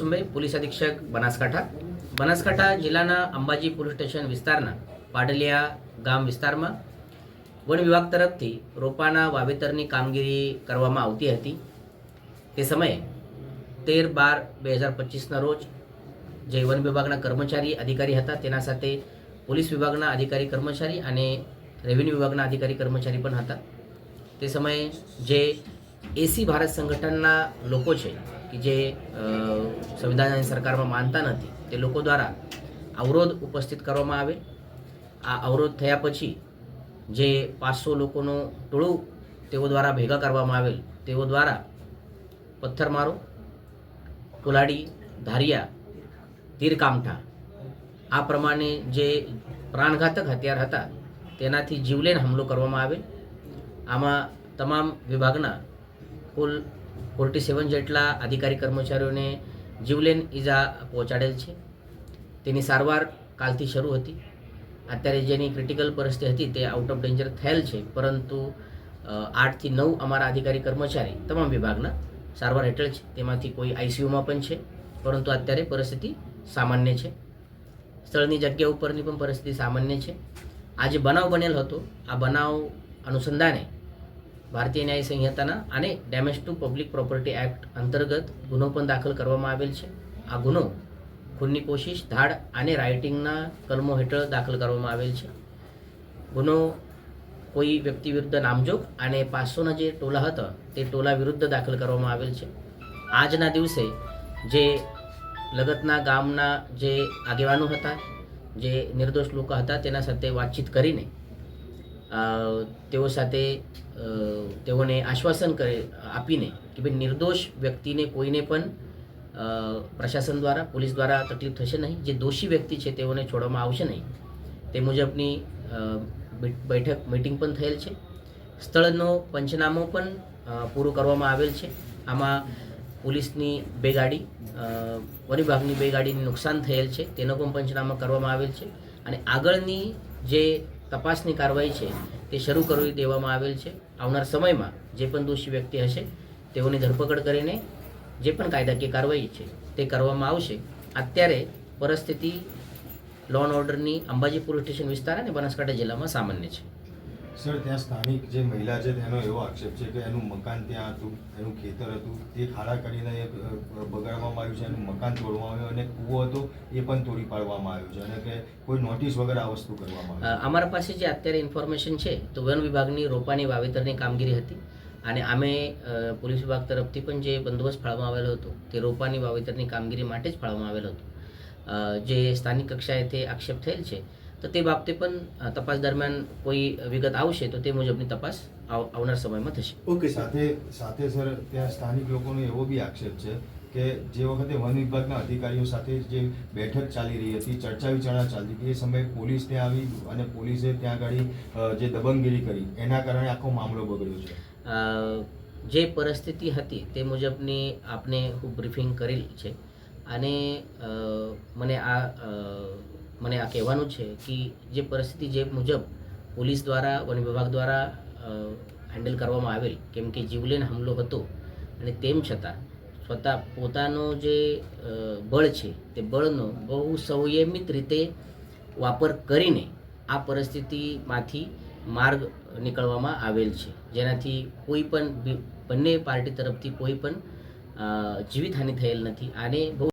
Sumbe police અધિક્ષક બનાસકાંઠા. બનાસકાંઠા જિલ્લાના Ambaji police station વિસ્તારના પાડલિયા ગામ વિસ્તારમાં વન વિભાગ તરફથી રોપાના વાવેતરની કામગીરી કરવામાં આવતી હતી. તે સમયે તેર બાર બે હજાર પચીસના રોજ જે વન વિભાગના કર્મચારી અધિકારી હતા, તેના સાથે પોલીસ વિભાગના અધિકારી કર્મચારી અને રેવન્યુ વિભાગના અધિકારી કર્મચારી પણ હતા. તે સમયે જે એસી ભારત સંગઠનના લોકો છે કે જે અ, સંવિધાન સરકારમાં માનતા નથી તે લોકો દ્વારા અવરોધ ઉપસ્થિત કરવામાં આવે. આ અવરોધ થયા પછી જે પાંચસો લોકોનું ટોળું તેઓ દ્વારા ભેગા કરવામાં આવેલ તેઓ દ્વારા પથ્થરમારો કુલાડી ધારિયા તીરકામઠા આ પ્રમાણે જે પ્રાણઘાતક હથિયાર હતા તેનાથી જીવલેણ હુમલો કરવામાં આવે. આમાં તમામ વિભાગના કુલ ફોર્ટી સેવન જેટલા અધિકારી કર્મચારીઓને જીવલેન ઈજા પહોંચાડેલ છે. તેની સારવાર કાલથી શરૂ હતી. અત્યારે જેની ક્રિટિકલ પરિસ્થિતિ હતી તે આઉટ ઓફ ડેન્જર થયેલ છે. પરંતુ આઠથી નવ અમારા અધિકારી કર્મચારી તમામ વિભાગના સારવાર હેઠળ છે. તેમાંથી કોઈ આઈસીયુમાં પણ છે. પરંતુ અત્યારે પરિસ્થિતિ સામાન્ય છે. સ્થળની જગ્યા ઉપરની પણ પરિસ્થિતિ સામાન્ય છે. આ જે બનાવ બનેલ હતો. આ બનાવ અનુસંધાને ભારતીય ન્યાય સંહિતાના અને damage to public property act અંતર્ગત ગુનો પણ દાખલ કરવામાં આવેલ છે. આ ગુનો ખૂનની કોશિશ, ધાડ અને રાઇટિંગના કલમો હેઠળ દાખલ કરવામાં આવેલ છે. ગુનો કોઈ વ્યક્તિ વિરુદ્ધ નામજોગ અને પાંચસોના જે ટોલા હતા, તે ટોલા વિરુદ્ધ દાખલ કરવામાં આવેલ છે. આજના દિવસે જે લગતના ગામના જે આગેવાનો હતા, જે નિર્દોષ લોકો હતા, તેના સાથે વાતચીત કરીને તેઓ સાથે તેઓને આશ્વાસન કરે, આપીને કે ભાઈ નિર્દોષ વ્યક્તિને કોઈને પણ પ્રશાસન દ્વારા, પોલીસ દ્વારા તકલીફ થશે નહીં. જે દોષી વ્યક્તિ છે તેઓને છોડવામાં આવશે નહીં. તે મુજબની બેઠક મિટિંગ પણ થયેલ છે. સ્થળનો પંચનામો પણ પૂરો કરવામાં આવેલ છે. આમાં પોલીસની બે ગાડી વન વિભાગની બે ગાડીને નુકસાન થયેલ છે. તેનો પણ પંચનામો કરવામાં આવેલ છે. અને આગળની જે તપાસની કાર્યવાહી છે તે શરૂ કરી દેવામાં આવેલ છે. આવનાર સમયમાં જે પણ દોષી વ્યક્તિ હશે, તેઓની ધરપકડ કરીને જે પણ કાયદાકીય કાર્યવાહી છે તે કરવામાં આવશે. અત્યારે પરિસ્થિતિ લોન ઓર્ડરની અંબાજી પોલીસ સ્ટેશન વિસ્તાર અને બનાસકાંઠા જિલ્લામાં સામાન્ય છે. સર, ત્યાં સ્થાનિક જે મહિલા છે, તેનો એવો આક્ષેપ છે કે એનું મકાન ત્યાં હતું, એનું ખેતર હતું. તે ખાડા કરીને એ બગાડવામાં આવ્યું છે, એનું મકાન તોડવામાં આવ્યું અને કૂવો હતો, એ પણ તોડી પાડવામાં આવ્યો છે અને કે કોઈ નોટિસ વગર આ વસ્તુ કરવામાં આવી. અમારા પાસે જે અત્યારે ઇન્ફોર્મેશન છે, તો વન વિભાગની રોપાની વાવેતરની કામગીરી હતી અને અમે પોલીસ વિભાગ તરફથી પણ જે બંદોબસ્ત ફાળવામાં આવેલો હતો, તે રોપાની વાવેતરની કામગીરી માટે જ ફાળવામાં આવેલો હતો. જે સ્થાનિક કક્ષાએ તે આક્ષેપ થયેલ છે તો તે બાબતે પણ તપાસ દરમિયાન કોઈ વિગત આવશે તો તે મુજબની તપાસ આવ- આવનાર સમયમાં થશે. ઓકે સાથે સાથે સર ત્યાં સ્થાનિક લોકોનો એવો બી આક્ષેપ છે કે જે વખતે વન વિભાગના અધિકારીઓ સાથે જે બેઠક ચાલી રહી હતી ચર્ચા વિચારણા ચાલતી હતી એ સમયે પોલીસ ત્યાં આવી અને પોલીસે ત્યાં આગળ જે દબંગગીરી કરી એના કારણે આખો મામલો બગડ્યો છે. જે પરિસ્થિતિ હતી તે મુજબની આપને હું બ્રીફિંગ કરેલી છે અને મને આ મને આ કહેવાનું છે કે જે પરિસ્થિતિ જે મુજબ પોલીસ દ્વારા, વન વિભાગ દ્વારા હેન્ડલ કરવામાં આવેલ, કેમ કે જીવલેન હુમલો હતો અને તેમ છતાં સ્વતા, પોતાનો જે બળ છે તે બળનો બહુ સંયમિત રીતે વાપર કરીને આ પરિસ્થિતિમાંથી માર્ગ નીકળવામાં આવેલ છે. જેનાથી કોઈ પણ બંને પાર્ટી તરફથી કોઈ પણ જીવિતહાનિ થયેલ નથી. આને બહુ